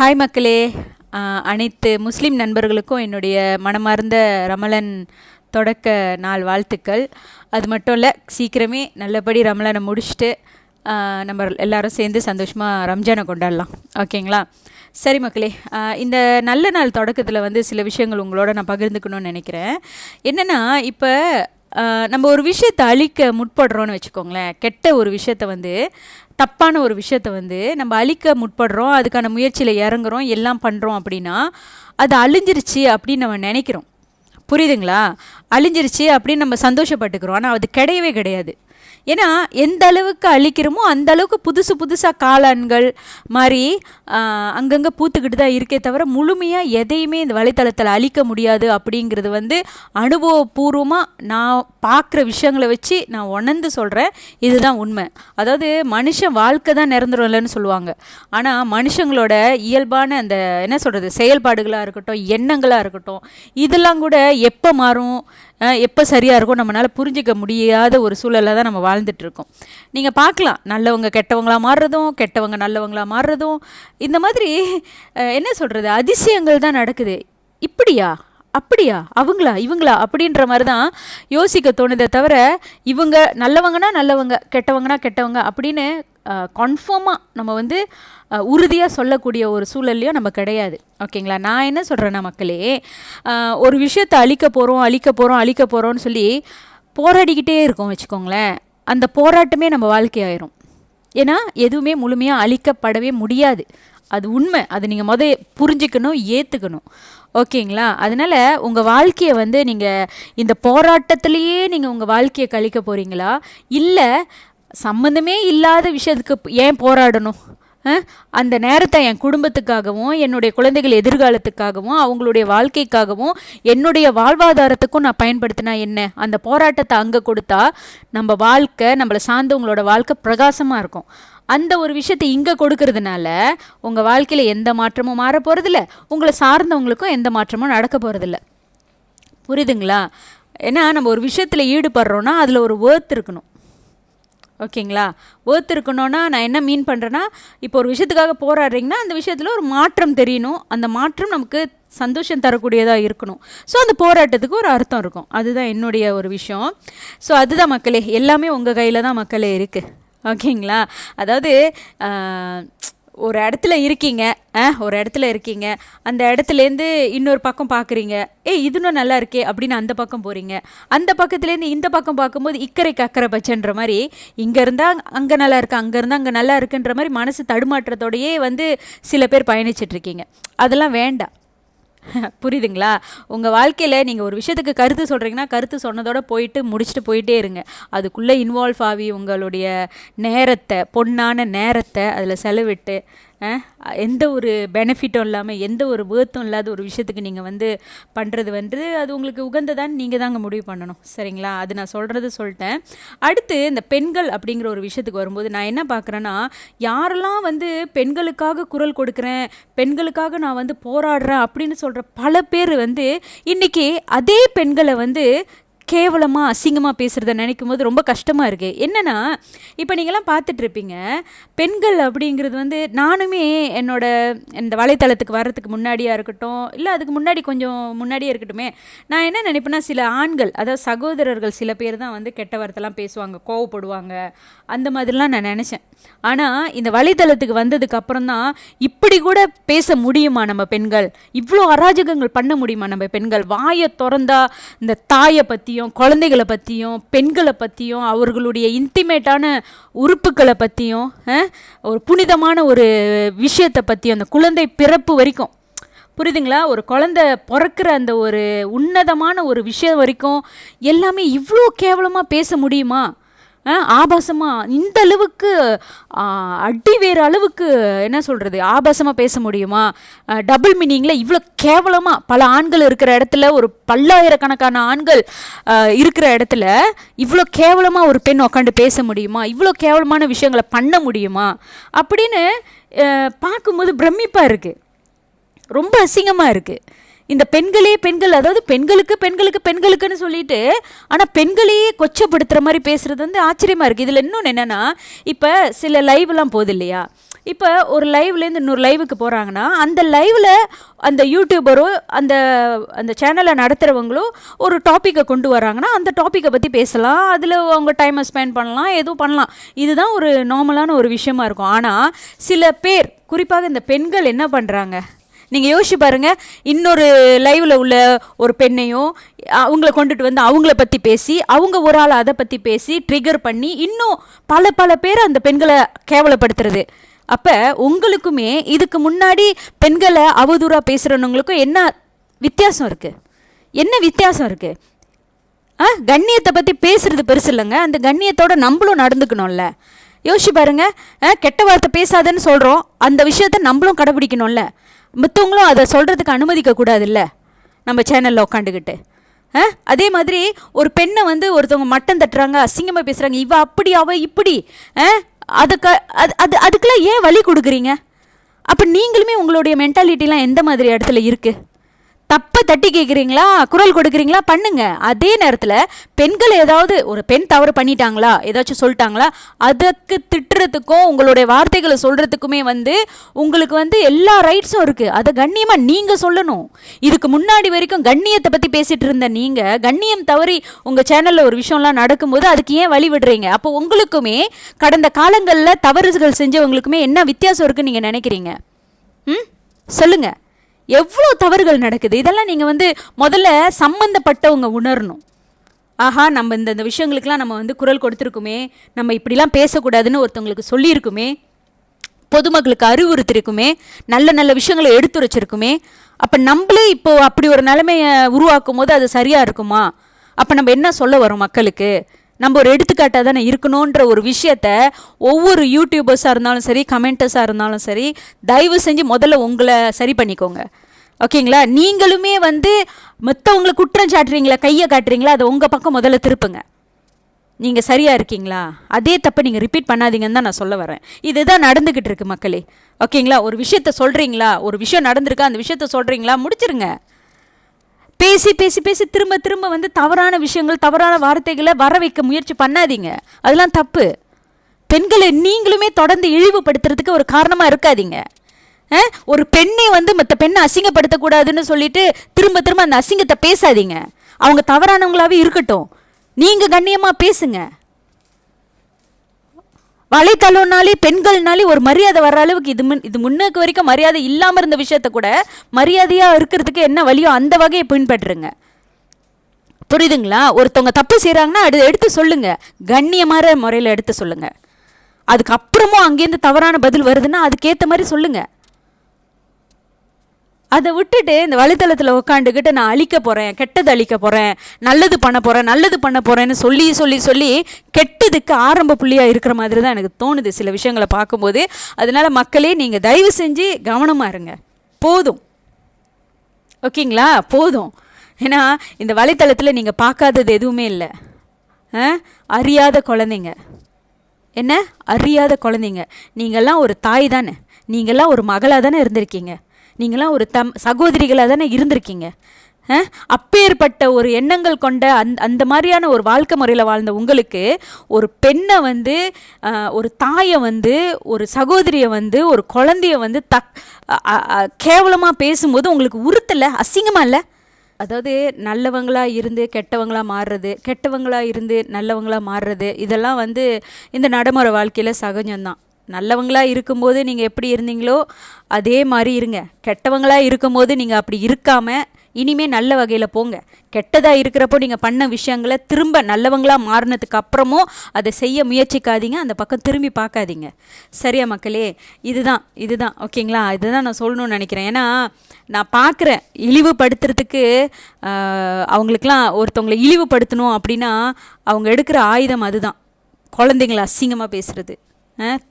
Hi மக்களே. அனைத்து முஸ்லீம் நண்பர்களுக்கும் என்னுடைய மனமார்ந்த ரமலன் தொடக்க நாள் வாழ்த்துக்கள். அது மட்டும் இல்லை சீக்கிரமே நல்லபடி ரமலனை முடிச்சுட்டு நம்ம எல்லாரும் சேர்ந்து சந்தோஷமாக ரம்ஜானை கொண்டாடலாம். ஓகேங்களா? சரி மக்களே. இந்த நல்ல நாள் தொடக்கத்தில் வந்து சில விஷயங்கள் உங்களோட நான் பகிர்ந்துக்கணும்னு நினைக்கிறேன். என்னென்னா இப்போ நம்ம ஒரு விஷயத்தை அழிக்க முற்படுறோன்னு வச்சுக்கோங்களேன். கெட்ட ஒரு விஷயத்த வந்து தப்பான ஒரு விஷயத்த வந்து நம்ம அழிக்க முற்படுறோம். அதுக்கான முயற்சியில் இறங்குறோம். எல்லாம் பண்ணுறோம் அப்படின்னா அது அழிஞ்சிருச்சு அப்படின்னு நம்ம நினைக்கிறோம். புரியுதுங்களா? அழிஞ்சிருச்சு அப்படின்னு நம்ம சந்தோஷப்பட்டுக்கிறோம். ஆனால் அது கிடையவே கிடையாது. ஏன்னா எந்த அளவுக்கு அழிக்கிறோமோ அந்த அளவுக்கு புதுசு புதுசாக காளான்கள் மாதிரி அங்கங்கே பூத்துக்கிட்டு தான் இருக்கே தவிர முழுமையாக எதையுமே இந்த வலைத்தளத்தில் அழிக்க முடியாது அப்படிங்கிறது வந்து அனுபவபூர்வமாக நான் பார்க்குற விஷயங்களை வச்சு நான் உணர்ந்து சொல்கிறேன் இதுதான் உண்மை. அதாவது மனுஷன் வாழ்க்கை தான் நிரந்தரம் இல்லைன்னு சொல்லுவாங்க. ஆனால் மனுஷங்களோட இயல்பான அந்த என்ன சொல்கிறது செயல்பாடுகளாக இருக்கட்டும் எண்ணங்களாக இருக்கட்டும் இதெல்லாம் கூட எப்போ மாறும்? எப்போ சரியாக இருக்கும் நம்மளால் புரிஞ்சிக்க முடியாத ஒரு சூழலில் தான் நம்ம வாழ்ந்துட்டுருக்கோம் நீங்கள் பார்க்கலாம். நல்லவங்க கெட்டவங்களாக மாறுறதும் கெட்டவங்க நல்லவங்களாக மாறுறதும். இந்த மாதிரி என்ன சொல்கிறது அதிசயங்கள் தான் நடக்குது. இப்படியா? அப்படியா? அவங்களா? இவங்களா? அப்படின்ற மாதிரி தான் யோசிக்க தோணுதே தவிர இவங்க நல்லவங்கன்னா நல்லவங்க கெட்டவங்கன்னா கெட்டவங்க அப்படின்னு கன்ஃபார்மாக நம்ம வந்து உறுதியாக சொல்லக்கூடிய ஒரு சூழல்லையும் நம்ம கிடையாது. ஓகேங்களா? நான் என்ன சொல்கிறேன்னா மக்களே ஒரு விஷயத்தை அழிக்க போகிறோம் அழிக்க போகிறோம் அழிக்க போகிறோம்னு சொல்லி போராடிக்கிட்டே இருக்கோம் வச்சுக்கோங்களேன். அந்த போராட்டமே நம்ம வாழ்க்கையாயிரும் ஏன்னா எதுவுமே முழுமையாக அழிக்கப்படவே முடியாது. அது உண்மை. அது நீங்கள் முத புரிஞ்சுக்கணும் ஏற்றுக்கணும் ஓகேங்களா? அதனால் உங்கள் வாழ்க்கையை வந்து நீங்கள் இந்த போராட்டத்திலேயே நீங்கள் உங்கள் வாழ்க்கையை கழிக்க போகிறீங்களா இல்லை சம்மந்தமே இல்லாத விஷயத்துக்கு ஏன் போராடணும்? அந்த நேரத்தை என் குடும்பத்துக்காகவும் என்னுடைய குழந்தைகள் எதிர்காலத்துக்காகவும் அவங்களுடைய வாழ்க்கைக்காகவும் என்னுடைய வாழ்வாதாரத்துக்கும் நான் பயன்படுத்தினா என்ன? அந்த போராட்டத்தை அங்கே கொடுத்தா நம்ம வாழ்க்கை நம்மளை சார்ந்தவங்களோட வாழ்க்கை பிரகாசமாக இருக்கும். அந்த ஒரு விஷயத்தை இங்கே கொடுக்கறதுனால உங்கள் வாழ்க்கையில் எந்த மாற்றமும் மாற போகிறதில்ல உங்களை சார்ந்தவங்களுக்கும் எந்த மாற்றமும் நடக்க போகிறதில்ல புரியுதுங்களா? ஏன்னா நம்ம ஒரு விஷயத்தில் ஈடுபடுறோன்னா அதில் ஒரு வேர்த் இருக்கணும். ஓகேங்களா? ஒர்த் இருக்கணும்னா நான் என்ன மீன் பண்ணுறேன்னா இப்போ ஒரு விஷயத்துக்காக போராடுறீங்கன்னா அந்த விஷயத்தில் ஒரு மாற்றம் தெரியணும். அந்த மாற்றம் நமக்கு சந்தோஷம் தரக்கூடியதாக இருக்கணும். ஸோ அந்த போராட்டத்துக்கு ஒரு அர்த்தம் இருக்கும். அதுதான் என்னுடைய ஒரு விஷயம். ஸோ அதுதான் மக்களே எல்லாமே உங்கள் கையில் தான் மக்களே இருக்குது ஓகேங்களா? அதாவது ஒரு இடத்துல இருக்கீங்க ஆ ஒரு இடத்துல இருக்கீங்க அந்த இடத்துலேருந்து இன்னொரு பக்கம் பார்க்குறீங்க ஏ இதுனும் நல்லா இருக்கே அப்படின்னு அந்த பக்கம் போகிறீங்க அந்த பக்கத்துலேருந்து இந்த பக்கம் பார்க்கும்போது இக்கரைக்கு அக்கறை பச்சைன்ற மாதிரி இங்கே இருந்தால் அங்கே நல்லா இருக்கு அங்கே இருந்தால் அங்கே நல்லா இருக்குன்ற மாதிரி மனசு தடுமாற்றத்தோடையே வந்து சில பேர் பயணிச்சிட்ருக்கீங்க. அதெல்லாம் வேண்டாம். புரியுதுங்களா? உங்கள் வாழ்க்கையில் நீங்கள் ஒரு விஷயத்துக்கு கருத்து சொல்கிறீங்கன்னா கருத்து சொன்னதோட போயிட்டு முடிச்சுட்டு போயிட்டே இருங்க. அதுக்குள்ளே இன்வால்வ் ஆகி உங்களுடைய நேரத்தை பொன்னான நேரத்தை அதில் செலவிட்டு எந்த ஒரு பெனிஃபிட்டும் இல்லாமல் எந்த ஒரு வேர்த்தும் இல்லாத ஒரு விஷயத்துக்கு நீங்கள் வந்து பண்ணுறது வந்து அது உங்களுக்கு உகந்ததான்னு நீங்கள் தாங்க முடிவு பண்ணணும். சரிங்களா? அது நான் சொல்கிறது சொல்லிட்டேன். அடுத்து இந்த பெண்கள் அப்படிங்கிற ஒரு விஷயத்துக்கு வரும்போது நான் என்ன பார்க்குறேன்னா யாரெல்லாம் வந்து பெண்களுக்காக குரல் கொடுக்குறேன் பெண்களுக்காக நான் வந்து போராடுறேன் அப்படின்னு சொல்கிற பல பேர் வந்து இன்றைக்கி அதே பெண்களை வந்து கேவலமாக அசிங்கமாக பேசுகிறத நினைக்கும் போது ரொம்ப கஷ்டமாக இருக்குது என்னென்னா இப்போ நீங்களாம் பார்த்துட்ருப்பீங்க பெண்கள் அப்படிங்கிறது வந்து நானுமே என்னோட இந்த வலைத்தளத்துக்கு வர்றதுக்கு முன்னாடியாக இருக்கட்டும் இல்லை அதுக்கு முன்னாடி கொஞ்சம் முன்னாடியே இருக்கட்டுமே நான் என்ன நினைப்பேன்னா சில ஆண்கள் அதாவது சகோதரர்கள் சில பேர் தான் வந்து கெட்ட வார்த்தைலாம் பேசுவாங்க கோவப்படுவாங்க அந்த மாதிரிலாம் நான் நினச்சேன். ஆனால் இந்த வலைத்தளத்துக்கு வந்ததுக்கு அப்புறம் தான் இப்படி கூட பேச முடியுமா நம்ம பெண்கள்? இவ்வளோ அராஜகங்கள் பண்ண முடியுமா நம்ம பெண்கள்? வாயை திறந்தா இந்த தாயை பற்றியும் குழந்தைகளை பற்றியும் பெண்களை பற்றியும் அவர்களுடைய இன்டிமேட்டான உறுப்புகளை பற்றியும் ஒரு புனிதமான ஒரு விஷயத்தை பற்றியும் அந்த குழந்தை பிறப்பு வரைக்கும். புரியுதுங்களா? ஒரு குழந்தை பிறக்கிற அந்த ஒரு உன்னதமான ஒரு விஷயம் வரைக்கும் எல்லாமே இவ்வளோ கேவலமாக பேச முடியுமா? ஆபாசமாக இந்த அளவுக்கு அடி வேறு அளவுக்கு என்ன சொல்கிறது ஆபாசமாக பேச முடியுமா? டபுள் மீனிங்கில் இவ்வளோ கேவலமாக பல ஆண்கள் இருக்கிற இடத்துல ஒரு பல்லாயிரக்கணக்கான ஆண்கள் இருக்கிற இடத்துல இவ்வளோ கேவலமாக ஒரு பெண் உட்காந்து பேச முடியுமா? இவ்வளோ கேவலமான விஷயங்களை பண்ண முடியுமா? அப்படின்னு பார்க்கும்போது பிரமிப்பாக இருக்குது ரொம்ப அசிங்கமாக இருக்குது இந்த பெண்களே பெண்கள் அதாவது பெண்களுக்கு பெண்களுக்கு பெண்களுக்குன்னு சொல்லிட்டு ஆனால் பெண்களையே கொச்சப்படுத்துகிற மாதிரி பேசுகிறது வந்து ஆச்சரியமாக இருக்குது இதில் இன்னொன்று என்னென்னா இப்போ சில லைவ்லாம் போகுது இல்லையா? இப்போ ஒரு லைவ்லேருந்து இன்னொரு லைவுக்கு போகிறாங்கன்னா அந்த லைவில் அந்த யூடியூபரோ அந்த அந்த சேனலை நடத்துகிறவங்களோ ஒரு டாப்பிக்கை கொண்டு வராங்கன்னா அந்த டாப்பிக்கை பற்றி பேசலாம். அதில் அவங்க டைமை ஸ்பெண்ட் பண்ணலாம் எதுவும் பண்ணலாம். இதுதான் ஒரு நார்மலான ஒரு விஷயமா இருக்கும். ஆனால் சில பேர் குறிப்பாக இந்த பெண்கள் என்ன பண்ணுறாங்க நீங்கள் யோசிச்சு பாருங்கள் இன்னொரு லைவில் உள்ள ஒரு பெண்ணையும் அவங்கள கொண்டுட்டு வந்து அவங்கள பற்றி பேசி அவங்க ஒரு ஆள் அதை பற்றி பேசி ட்ரிகர் பண்ணி இன்னும் பல பல பேர் அந்த பெண்களை கேவலப்படுத்துறது. அப்போ உங்களுக்குமே இதுக்கு முன்னாடி பெண்களை அவதூறாக பேசுகிறவங்களுக்கும் என்ன வித்தியாசம் இருக்குது என்ன வித்தியாசம் இருக்குது ஆ கண்ணியத்தை பற்றி பேசுகிறது பெருசு இல்லைங்க. அந்த கண்ணியத்தோட நம்மளும் நடந்துக்கணும்ல. யோசிச்சு பாருங்க ஆ, கெட்ட வார்த்தை பேசாதன்னு சொல்கிறோம் அந்த விஷயத்த நம்மளும் கடைபிடிக்கணும்ல. மற்றவங்களும் அதை சொல்கிறதுக்கு அனுமதிக்க கூடாதுல்ல? நம்ம சேனலில் உட்காந்துக்கிட்டு ஆ? அதே மாதிரி ஒரு பெண்ணை வந்து ஒருத்தவங்க மட்டம் தட்டுறாங்க அசிங்கமாக பேசுகிறாங்க இவ அப்படி அவ இப்படி ஆ? அதுக்கு அது அது அதுக்கெல்லாம் ஏன் வழி கொடுக்குறீங்க? அப்போ நீங்களுமே உங்களுடைய மென்டாலிட்டிலாம் எந்த மாதிரி இடத்துல இருக்குது தப்பை தட்டி கேட்குறீங்களா குரல் கொடுக்குறீங்களா? பண்ணுங்க. அதே நேரத்தில் பெண்கள் ஏதாவது ஒரு பெண் தவறு பண்ணிட்டாங்களா? ஏதாச்சும் சொல்லிட்டாங்களா? அதுக்கு திட்டுறதுக்கும் உங்களுடைய வார்த்தைகளை சொல்கிறதுக்குமே வந்து உங்களுக்கு வந்து எல்லா ரைட்ஸும் இருக்குது அதை கண்ணியமாக நீங்கள் சொல்லணும். இதுக்கு முன்னாடி வரைக்கும் கண்ணியத்தை பற்றி பேசிகிட்டு இருந்த நீங்கள் கண்ணியம் தவறி உங்கள் சேனலில் ஒரு விஷயம்லாம் நடக்கும்போது அதுக்கு ஏன் வழி விடுறீங்க? அப்போ உங்களுக்குமே கடந்த காலங்களில் தவறுகள் செஞ்சவங்களுக்குமே என்ன வித்தியாசம் இருக்குன்னு நீங்கள் நினைக்கிறீங்க? ம்? சொல்லுங்கள் எவ்வளோ தவறுகள் நடக்குது? இதெல்லாம் நீங்கள் வந்து முதல்ல சம்மந்தப்பட்டவங்க உணரணும். ஆஹா நம்ம இந்த இந்த விஷயங்களுக்கெல்லாம் நம்ம வந்து குரல் கொடுத்துருக்குமே நம்ம இப்படிலாம் பேசக்கூடாதுன்னு ஒருத்தவங்களுக்கு சொல்லியிருக்குமே பொதுமக்களுக்கு அறிவுறுத்திருக்குமே நல்ல நல்ல விஷயங்களை எடுத்து வச்சிருக்குமே அப்போ நம்மளே இப்போது அப்படி ஒரு நிலைமையை உருவாக்கும் போது அது சரியாக இருக்குமா? அப்போ நம்ம என்ன சொல்ல வரோம் மக்களுக்கு? நம்ம ஒரு எடுத்துக்காட்டாக தானே இருக்கணுன்ற ஒரு விஷயத்த ஒவ்வொரு யூடியூபர்ஸாக இருந்தாலும் சரி கமெண்டர்ஸாக இருந்தாலும் சரி தயவு செஞ்சு முதல்ல உங்களை சரி பண்ணிக்கோங்க. ஓகேங்களா? நீங்களுமே வந்து மற்றவங்களை குற்றம் சாட்டுறீங்களா கையை காட்டுறீங்களா அதை உங்கள் பக்கம் முதல்ல திருப்புங்க. நீங்கள் சரியாக இருக்கீங்களா? அதே தப்பை நீங்கள் ரிப்பீட் பண்ணாதீங்கன்னு தான் நான் சொல்ல வரேன். இதுதான் நடந்துக்கிட்டு இருக்கு மக்களே. ஓகேங்களா? ஒரு விஷயத்த சொல்கிறீங்களா ஒரு விஷயம் நடந்திருக்கா? அந்த விஷயத்த சொல்கிறீங்களா முடிச்சிருங்க. பேசி பேசி பேசி திரும்ப திரும்ப வந்து தவறான விஷயங்கள் தவறான வார்த்தைகளை வர வைக்க முயற்சி பண்ணாதீங்க. அதெல்லாம் தப்பு. பெண்களை நீங்களுமே தொடர்ந்து இழிவுபடுத்துறதுக்கு ஒரு காரணமாக இருக்காதீங்க. ஒரு பெண்ணை வந்து மற்ற பெண்ணை அசிங்கப்படுத்தக்கூடாதுன்னு சொல்லிட்டு திரும்ப திரும்ப அந்த அசிங்கத்தை பேசாதீங்க. அவங்க தவறானவங்களாவே இருக்கட்டும். நீங்கள் கண்ணியமாக பேசுங்க. வலைத்தளம்னாலே பெண்கள்னாலே ஒரு மரியாதை வர்ற அளவுக்கு இது முன் இது முன்னுக்கு வரைக்கும் மரியாதை இல்லாமல் இருந்த விஷயத்த கூட மரியாதையாக இருக்கிறதுக்கு என்ன வழியோ அந்த வகையை பின்பற்றுங்க. புரியுதுங்களா? ஒருத்தவங்க தப்பு செய்கிறாங்கன்னா அது எடுத்து சொல்லுங்கள் கண்ணியமான முறையில் எடுத்து சொல்லுங்கள் அதுக்கப்புறமும் அங்கேருந்து தவறான பதில் வருதுன்னா அதுக்கேற்ற மாதிரி சொல்லுங்கள் அதை விட்டுட்டு இந்த வலைத்தளத்தில் உட்காந்துக்கிட்டு நான் அழிக்க போகிறேன் கெட்டது அழிக்க போகிறேன் நல்லது பண்ண போகிறேன் நல்லது பண்ண போகிறேன்னு சொல்லி சொல்லி சொல்லி கெட்டதுக்கு ஆரம்ப புள்ளியாக இருக்கிற மாதிரி தான் எனக்கு தோணுது சில விஷயங்களை பார்க்கும்போது. அதனால் மக்களே நீங்கள் தயவு செஞ்சு கவனமாக இருங்க. போதும். ஓகேங்களா? போதும். ஏன்னா இந்த வலைத்தளத்தில் நீங்கள் பார்க்காதது எதுவுமே இல்லை. ஆ? அறியாத குழந்தைங்க. என்ன? அறியாத குழந்தைங்க. நீங்கள்லாம் ஒரு தாய் தானே. நீங்கள்லாம் ஒரு மகளாக தானே இருந்திருக்கீங்க. நீங்களாம் ஒரு தம் சகோதரிகளாக தானே இருந்திருக்கீங்க. அப்பேற்பட்ட ஒரு எண்ணங்கள் கொண்ட அந் அந்த மாதிரியான ஒரு வாழ்க்கை முறையில் வாழ்ந்த உங்களுக்கு ஒரு பெண்ணை வந்து ஒரு தாயை வந்து ஒரு சகோதரியை வந்து ஒரு குழந்தைய வந்து தக் கேவலமாக பேசும்போது உங்களுக்கு உறுத்தல அசிங்கமாக இல்லை? அதாவது நல்லவங்களாக இருந்து கெட்டவங்களாக மாறுறது கெட்டவங்களாக இருந்து நல்லவங்களாக மாறுறது இதெல்லாம் வந்து இந்த நடைமுறை வாழ்க்கையில் சகஜம்தான். நல்லவங்களாக இருக்கும்போது நீங்கள் எப்படி இருந்தீங்களோ அதே மாதிரி இருங்க. கெட்டவங்களாக இருக்கும்போது நீங்கள் அப்படி இருக்காமல் இனிமே நல்ல வகையில் போங்க. கெட்டதாக இருக்கிறப்போ நீங்கள் பண்ண விஷயங்களை திரும்ப நல்லவங்களாக மாறினதுக்கு அப்புறமும் அதை செய்ய முயற்சிக்காதீங்க. அந்த பக்கம் திரும்பி பார்க்காதீங்க. சரியா மக்களே? இதுதான் இதுதான். ஓகேங்களா? இதுதான் நான் சொல்லணும்னு நினைக்கிறேன். ஏன்னா நான் பார்க்குறேன். இழிவுபடுத்துறதுக்கு ஆஹ், அவங்களுக்கெல்லாம் ஒருத்தவங்களை இழிவுபடுத்தணும் அப்படின்னா அவங்க எடுக்கிற ஆயுதம் அதுதான். குழந்தைங்களை அசிங்கமாக பேசுகிறது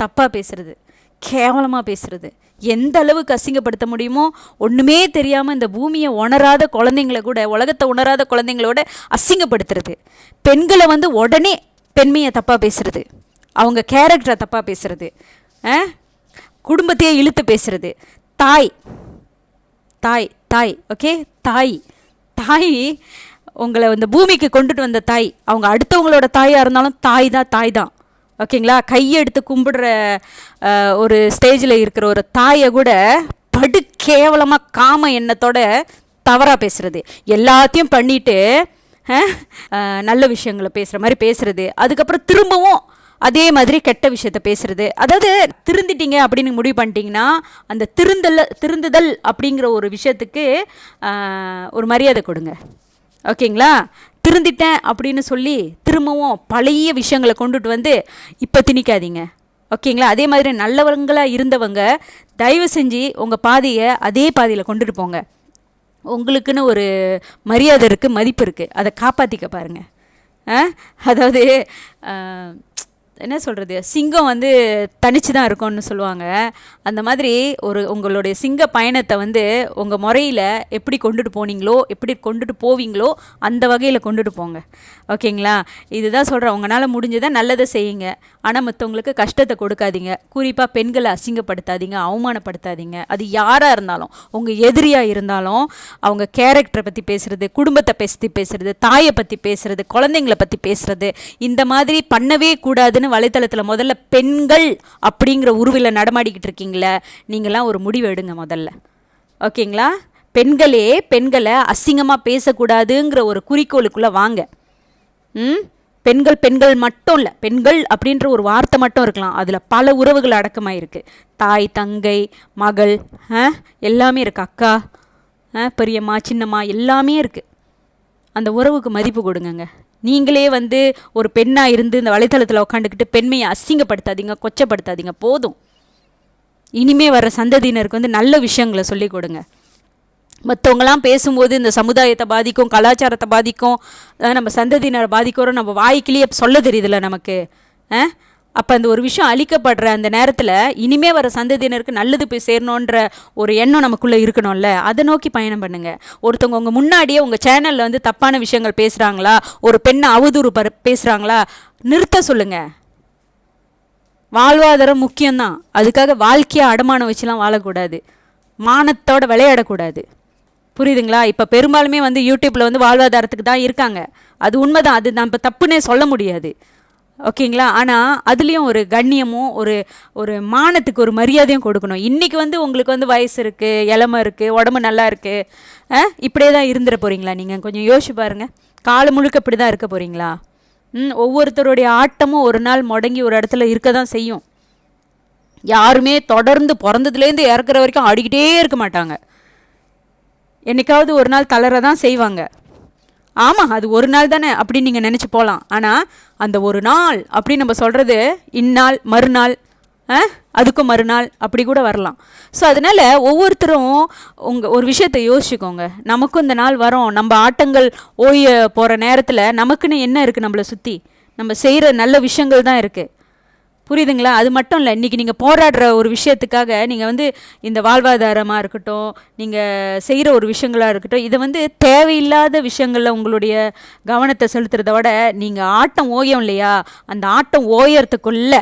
தப்பாக பேசுகிறது கேவலமாக பேசுகிறது எந்த அளவுக்கு அசிங்கப்படுத்த முடியுமோ ஒன்றுமே தெரியாமல் இந்த பூமியை உணராத குழந்தைங்கள கூட உலகத்தை உணராத குழந்தைங்களோட அசிங்கப்படுத்துறது. பெண்களை வந்து உடனே பெண்மையை தப்பாக பேசுகிறது அவங்க கேரக்டரை தப்பாக பேசுகிறது குடும்பத்தையே இழுத்து பேசுகிறது தாய் தாய் தாய் ஓகே தாய் தாய் உங்களை இந்த பூமிக்கு கொண்டுட்டு வந்த தாய். அவங்க அடுத்தவங்களோட தாயாக இருந்தாலும் தாய் தான் தாய் தான். ஓகேங்களா? கையெடுத்து கும்பிடுற ஒரு ஸ்டேஜில் இருக்கிற ஒரு தாயை கூட படு கேவலமாக காம எண்ணத்தோட தவறாக பேசுகிறது எல்லாத்தையும் பண்ணிவிட்டு நல்ல விஷயங்களை பேசுகிற மாதிரி பேசுகிறது அதுக்கப்புறம் திரும்பவும் அதே மாதிரி கெட்ட விஷயத்த பேசுறது. அதாவது திருந்திட்டீங்க அப்படின்னு முடிவு பண்ணிட்டீங்கன்னா அந்த திருந்தல் திருந்துதல் அப்படிங்கிற ஒரு விஷயத்துக்கு ஒரு மரியாதை கொடுங்க. ஓகேங்களா? திருந்திட்டேன் அப்படின்னு சொல்லி திரும்பவும் பழைய விஷயங்களை கொண்டுட்டு வந்து இப்போ திணிக்காதீங்க. ஓகேங்களா? அதே மாதிரி நல்லவங்களாக இருந்தவங்க தயவு செஞ்சு உங்கள் பாதையை அதே பாதையில் கொண்டுட்டு போங்க. உங்களுக்குன்னு ஒரு மரியாதை இருக்குது மதிப்பு இருக்குது அதை காப்பாற்றிக்க பாருங்கள் அதாவது என்ன சொல்கிறது சிங்கம் வந்து தனிச்சு தான் இருக்கும்னு சொல்லுவாங்க. அந்த மாதிரி ஒரு உங்களுடைய சிங்க பயணத்தை வந்து உங்கள் முறையில் எப்படி கொண்டுட்டு போனீங்களோ எப்படி கொண்டுட்டு போவீங்களோ அந்த வகையில் கொண்டுட்டு போங்க. ஓகேங்களா? இதுதான் சொல்கிறேன் உங்களால் முடிஞ்சதை நல்லதை செய்யுங்க. ஆனால் மற்றவங்களுக்கு கஷ்டத்தை கொடுக்காதீங்க. குறிப்பாக பெண்களை அசிங்கப்படுத்தாதீங்க அவமானப்படுத்தாதீங்க. அது யாராக இருந்தாலும் உங்கள் எதிரியாக இருந்தாலும் அவங்க கேரக்டரை பற்றி பேசுகிறது குடும்பத்தை பற்றி பேசுகிறது தாயை பற்றி பேசுகிறது குழந்தைங்கள பற்றி பேசுகிறது இந்த மாதிரி பண்ணவே கூடாதுன்னு வலைத்தளத்தில் முதல்ல பெண்கள் அப்படிங்கிற உருவில் நடமாடிக்கிட்டு இருக்கீங்களே நீங்களாம் ஒரு முடிவு எடுங்க முதல்ல. ஓகேங்களா? பெண்களே பெண்களை அசிங்கமாக பேசக்கூடாதுங்கிற ஒரு குறிக்கோளுக்குள்ளே வாங்க. ம்? பெண்கள் பெண்கள் மட்டும் இல்லை பெண்கள் அப்படின்ற ஒரு வார்த்தை மட்டும் இருக்கலாம். அதில் பல உறவுகள் அடக்கமாக இருக்குது தாய் தங்கை மகள் ஆ, எல்லாமே இருக்குது அக்கா ஆ, பெரியம்மா சின்னம்மா எல்லாமே இருக்குது அந்த உறவுக்கு மதிப்பு கொடுங்கங்க. நீங்களே வந்து ஒரு பெண்ணாக இருந்து இந்த வலைத்தளத்தில் உட்காந்துக்கிட்டு பெண்மையை அசிங்கப்படுத்தாதீங்க கொச்சப்படுத்தாதீங்க போதும். இனிமே வர சந்ததியினருக்கு வந்து நல்ல விஷயங்களை சொல்லிக் கொடுங்க. மற்றவங்களாம் பேசும்போது இந்த சமுதாயத்தை பாதிக்கும் கலாச்சாரத்தை பாதிக்கும் நம்ம சந்ததியினரை பாதிக்கிறோம் நம்ம வாய்க்கிலேயே சொல்ல தெரியுதுல்ல நமக்கு ஆ? அப்போ அந்த ஒரு விஷயம் அழிக்கப்படுற அந்த நேரத்தில் இனிமே வர சந்ததியினருக்கு நல்லது போய் சேரணுன்ற ஒரு எண்ணம் நமக்குள்ளே இருக்கணும்ல அதை நோக்கி பயணம் பண்ணுங்கள் ஒருத்தவங்க உங்கள் முன்னாடியே உங்கள் சேனலில் வந்து தப்பான விஷயங்கள் பேசுகிறாங்களா ஒரு பெண்ணை அவதூறு பர பேசுகிறாங்களா நிறுத்த சொல்லுங்கள் வாழ்வாதாரம் முக்கியம்தான். அதுக்காக வாழ்க்கையை அடமானம் வச்சுலாம் வாழக்கூடாது. மானத்தோட விளையாடக்கூடாது. புரியுதுங்களா? இப்போ பெரும்பாலுமே வந்து யூடியூப்பில் வந்து வாழ்வாதாரத்துக்கு தான் இருக்காங்க. அது உண்மைதான். அது நம்ம தப்புன்னே சொல்ல முடியாது. ஓகேங்களா? ஆனால் அதுலேயும் ஒரு கண்ணியமும் ஒரு ஒரு மானத்துக்கு ஒரு மரியாதையும் கொடுக்கணும். இன்றைக்கி வந்து உங்களுக்கு வந்து வயசு இருக்குது இளமை இருக்குது உடம்பு நல்லா இருக்குது இப்படியே தான் இருந்துட போகிறீங்களா நீங்கள் கொஞ்சம் யோசிச்சு பாருங்கள் காலம் முழுக்க இப்படி தான் இருக்க போகிறீங்களா ம் ஒவ்வொருத்தருடைய ஆட்டமும் ஒரு நாள் முடங்கி ஒரு இடத்துல இருக்க தான் செய்யும். யாருமே தொடர்ந்து பிறந்ததுலேருந்து இறக்குற வரைக்கும் ஆடிக்கிட்டே இருக்க மாட்டாங்க. என்னைக்காவது ஒரு நாள் தளர தான் செய்வாங்க. ஆமாம் அது ஒரு நாள் தானே அப்படின்னு நீங்கள் நினச்சி போகலாம் ஆனால் அந்த ஒரு நாள் அப்படின்னு நம்ம சொல்கிறது இந்நாள் மறுநாள் ஆ? அதுக்கும் மறுநாள் அப்படி கூட வரலாம். ஸோ அதனால் ஒவ்வொருத்தரும் உங்கள் ஒரு விஷயத்தை யோசிச்சுக்கோங்க. நமக்கும் இந்த நாள் வரும். நம்ம ஆட்டங்கள் ஓய போகிற நேரத்தில் நமக்குன்னு என்ன இருக்குது நம்மளை சுற்றி நம்ம செய்கிற நல்ல விஷயங்கள் தான் இருக்குது புரியுதுங்களா? அது மட்டும் இல்லை இன்றைக்கி நீங்கள் போராடுற ஒரு விஷயத்துக்காக நீங்கள் வந்து இந்த வாழ்வாதாரமாக இருக்கட்டும் நீங்கள் செய்கிற ஒரு விஷயங்களாக இருக்கட்டும் இதை வந்து தேவையில்லாத விஷயங்களில் உங்களுடைய கவனத்தை செலுத்துறத விட நீங்கள் ஆட்டம் ஓயம் இல்லையா? அந்த ஆட்டம் ஓயறதுக்குள்ளே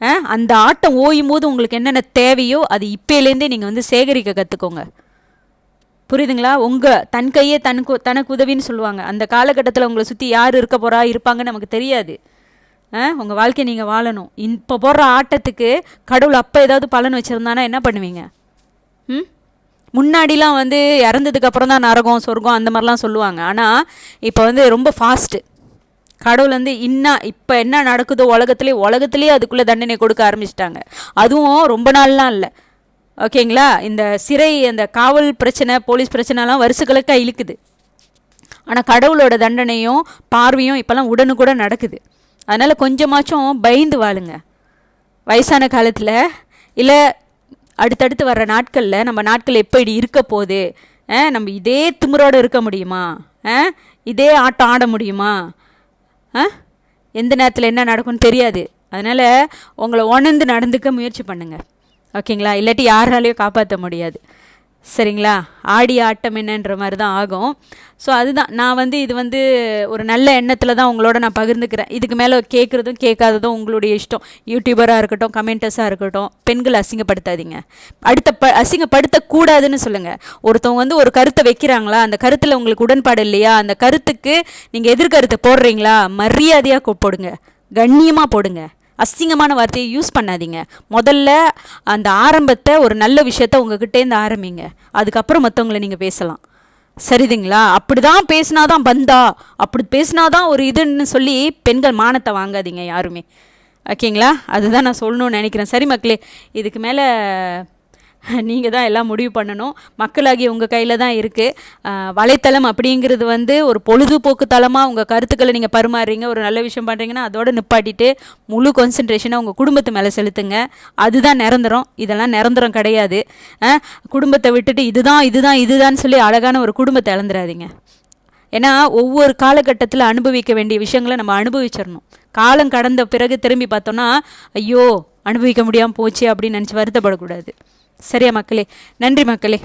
ஆ, அந்த ஆட்டம் ஓயும் போது உங்களுக்கு என்னென்ன தேவையோ அது இப்போலேருந்தே நீங்கள் வந்து சேகரிக்க கற்றுக்கோங்க புரியுதுங்களா? உங்கள் தன் கையே தனக்கு தனக்கு உதவின்னு சொல்லுவாங்க. அந்த காலகட்டத்தில் உங்களை சுற்றி யார் இருக்க போகிறா இருப்பாங்கன்னு நமக்கு தெரியாது. உங்கள் வாழ்க்கையை நீங்கள் வாழணும். இப்போ போடுற ஆட்டத்துக்கு கடவுள் அப்போ ஏதாவது பலன் வச்சுருந்தானா என்ன பண்ணுவீங்க? ம்? முன்னாடிலாம் வந்து இறந்ததுக்கு அப்புறம் தான் நரகம் சொர்க்கம் அந்த மாதிரிலாம் சொல்லுவாங்க. ஆனால் இப்போ வந்து ரொம்ப ஃபாஸ்ட்டு கடவுள் வந்து இன்னா இப்போ என்ன நடக்குதோ உலகத்துலேயே உலகத்துலேயே அதுக்குள்ளே தண்டனை கொடுக்க ஆரம்பிச்சிட்டாங்க. அதுவும் ரொம்ப நாள்லாம் இல்லை. ஓகேங்களா? இந்த சிறை அந்த காவல் பிரச்சனை போலீஸ் பிரச்சனைலாம் வருஷக்கணக்காக இழுக்குது. ஆனால் கடவுளோட தண்டனையும் பார்வையும் இப்போல்லாம் உடனுக்குடன் நடக்குது. அதனால் கொஞ்சமாச்சும் பயந்து வாழுங்க. வயசான காலத்தில் இல்லை அடுத்தடுத்து வர்ற நாட்களில் நம்ம நாட்கள் எப்படி இருக்க போகுது? நம்ம இதே திமுறோடு இருக்க முடியுமா? இதே ஆட்டம் ஆட முடியுமா? எந்த நேரத்தில் என்ன நடக்கும்னு தெரியாது. அதனால் உங்களை உணர்ந்து நடந்துக்க முயற்சி பண்ணுங்கள் ஓகேங்களா? இல்லாட்டி யாராலையும் காப்பாற்ற முடியாது. சரிங்களா? ஆடி ஆட்டம் என்னன்ற மாதிரி தான் ஆகும். ஸோ அதுதான். நான் வந்து இது வந்து ஒரு நல்ல எண்ணத்தில் தான் உங்களோட நான் பகிர்ந்துக்கிறேன். இதுக்கு மேலே கேட்குறதும் கேட்காததும் உங்களுடைய இஷ்டம். யூடியூபராக இருக்கட்டும் கமெண்டர்ஸாக இருக்கட்டும் பெண்களை அசிங்கப்படுத்தாதீங்க. அடுத்த ப அசிங்கப்படுத்தக்கூடாதுன்னு சொல்லுங்கள் ஒருத்தவங்க வந்து ஒரு கருத்தை வைக்கிறாங்களா? அந்த கருத்தில் உங்களுக்கு உடன்பாடு இல்லையா? அந்த கருத்துக்கு நீங்கள் எதிர்கருத்தை போடுறீங்களா? மரியாதையாக போடுங்க. கண்ணியமாக போடுங்க. அசிங்கமான வார்த்தையை யூஸ் பண்ணாதீங்க. முதல்ல அந்த ஆரம்பத்தை ஒரு நல்ல விஷயத்த உங்ககிட்டேருந்து ஆரம்பிங்க. அதுக்கப்புறம் மற்றவங்களை நீங்கள் பேசலாம். சரிதுங்களா? அப்படி தான் பேசினாதான் பந்தா. அப்படி பேசினாதான் ஒரு இதுன்னு சொல்லி பெண்கள் மானத்தை வாங்காதீங்க யாருமே. ஓகேங்களா? அதுதான் நான் சொல்லணும்னு நினைக்கிறேன். சரி மக்களே இதுக்கு மேலே நீங்கள் தான் எல்லாம் முடிவு பண்ணணும். மக்களாகி உங்கள் கையில் தான் இருக்குது வலைத்தளம் அப்படிங்கிறது வந்து ஒரு பொழுதுபோக்கு தளமாக உங்கள் கருத்துக்களை நீங்கள் பரிமாறுறீங்க. ஒரு நல்ல விஷயம் பண்ணுறீங்கன்னா அதோட நிப்பாட்டிட்டு முழு கான்சன்ட்ரேஷனாக உங்கள் குடும்பத்து மேலே செலுத்துங்க. அதுதான் நிரந்தரம். இதெல்லாம் நிரந்தரம் கிடையாது. குடும்பத்தை விட்டுட்டு இதுதான் இதுதான் இதுதான் சொல்லி அழகான ஒரு குடும்பத்தை இழந்துடாதீங்க ஏன்னா ஒவ்வொரு காலகட்டத்தில் அனுபவிக்க வேண்டிய விஷயங்களை நம்ம அனுபவிச்சிடணும். காலம் கடந்த பிறகு திரும்பி பார்த்தோன்னா ஐயோ அனுபவிக்க முடியாமல் போச்சு அப்படின்னு நினச்சி வருத்தப்படக்கூடாது. சரியா மக்களே? நன்றி மக்களே.